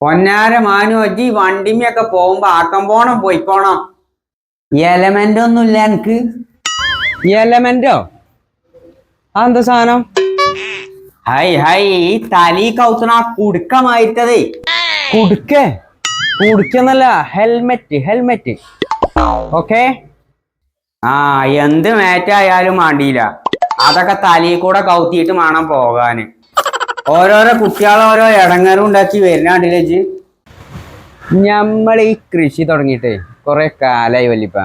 പൊന്നാര മാനു അജി വണ്ടിമയൊക്കെ പോകുമ്പോ ആക്കം പോണം പോയിക്കോണം. എലമെന്റ് ഒന്നുമില്ല എനിക്ക്. എലമെന്റോ അതെന്താ സാധനം? ഹൈ ഹൈ ഈ തലീ കൗത്തണ കുടുക്കമായിട്ടതേ കുടുക്കേ കുടുക്കെന്നല്ല ഹെൽമെറ്റ് ഹെൽമെറ്റ് ഓക്കെ ആ എന്ത് മാറ്റായാലും വേണ്ടിയില്ല അതൊക്കെ തലയിൽ കൂടെ കൗത്തിയിട്ട് വേണം പോകാന് ഓരോരോ കുട്ടികളെ ഓരോ ഇടങ്ങറും ഉണ്ടാക്കി വരുന്നാണ്ടില്ലേ ഇജ്ജ്? നമ്മൾ ഈ കൃഷി തുടങ്ങിയിട്ടേ കുറെ കാലായി വല്ലിപ്പ.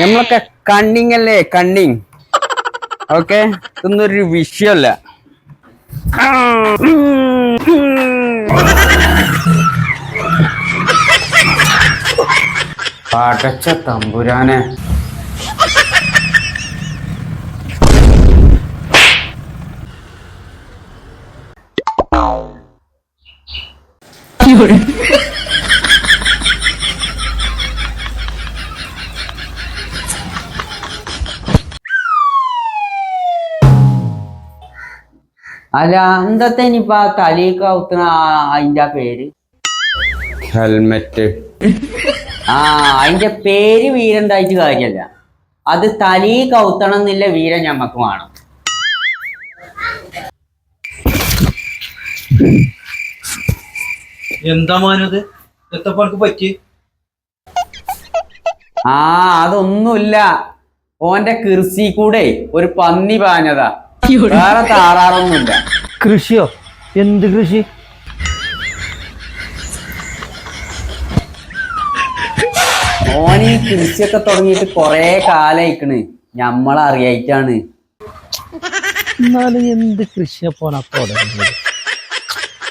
നമ്മളൊക്കെ കണ്ണിങ് അല്ലേ? കണ്ണിങ്. ഓക്കെ? ഇതൊന്നൊരു വിഷയമല്ല പടച്ച തമ്പുരാനെ. അല്ല എന്തത്തെ ഇനിയിപ്പ ആ തലീ കൗത്തണ അതിന്റെ പേര്? ഹെൽമെറ്റ് ആ അതിന്റെ പേര് വീരണ്ടായിട്ട് കാര്യല്ല. അത് തലയിൽ കൗത്തണം എന്നില്ല വീരൻ ഞമ്മക്ക് വേണം. എന്താ മാനത്? എത്തപ്പോ പറ്റി? ആ അതൊന്നുമില്ല. ഓന്റെ കൃഷി കൂടെ ഒരു പന്നി പാഞ്ഞതാ. വേറെ താറാറൊന്നുമില്ല. കൃഷിയോ? എന്ത് കൃഷി? ഓൻ ഈ കൃഷിയൊക്കെ തുടങ്ങിയിട്ട് കൊറേ കാലായിക്കണ്. ഞമ്മളറിയായിട്ടാണ് എന്നാലും എന്ത് കൃഷിയാ പോണപ്പോ